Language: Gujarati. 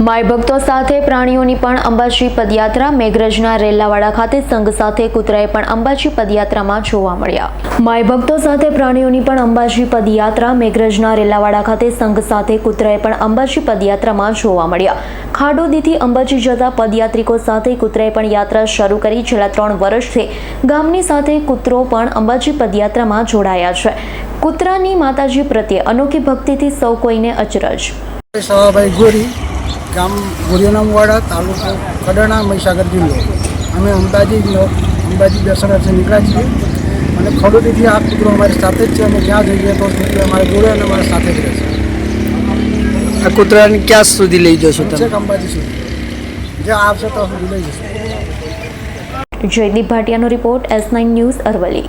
માય ભક્તો સાથે પ્રાણીઓની પણ અંબાજી પદયાત્રા મેઘરજના રેલાવાડા ખાતે સંઘ સાથે કૂતરાએ પણ અંબાજી પદયાત્રામાં જોવા મળ્યા. માય ભક્તો સાથે પ્રાણીઓની પણ અંબાજી પદયાત્રા મેઘરજના રેલાવાડા ખાતે સંઘ સાથે કૂતરાએ પણ અંબાજી પદયાત્રામાં જોવા મળ્યા. ખાડોદીથી અંબાજી જતા પદયાત્રિકો સાથે કૂતરાએ પણ યાત્રા શરૂ કરી છેલ્લા ત્રણ વર્ષથી ગામની સાથે કૂતરો પણ અંબાજી પદયાત્રામાં જોડાયા છે. કૂતરાની માતાજી પ્રત્યે અનોખી ભક્તિથી સૌ કોઈને અચરજ. ગોરી ગામ ગોરીનામવાડા તાલુકો કડાણા મહીસાગર જિલ્લો. અમે અંબાજી અંબાજી દર્શનાર્થે નીકળ્યા છીએ. અને ખડોદીથી આ કૂતરો અમારી સાથે જ છે અમે જ્યાં જઈએ તો કૂતરો અમારે જોડે અને અમારા સાથે જ રહેશે. આ કૂતરાને ક્યાં સુધી લઈ જશો તમે? અંબાજી સુધી. જે આવશે તો સુધી લઈ જશે. Jaydeep ભાટિયાનો report S nine news Aravalli.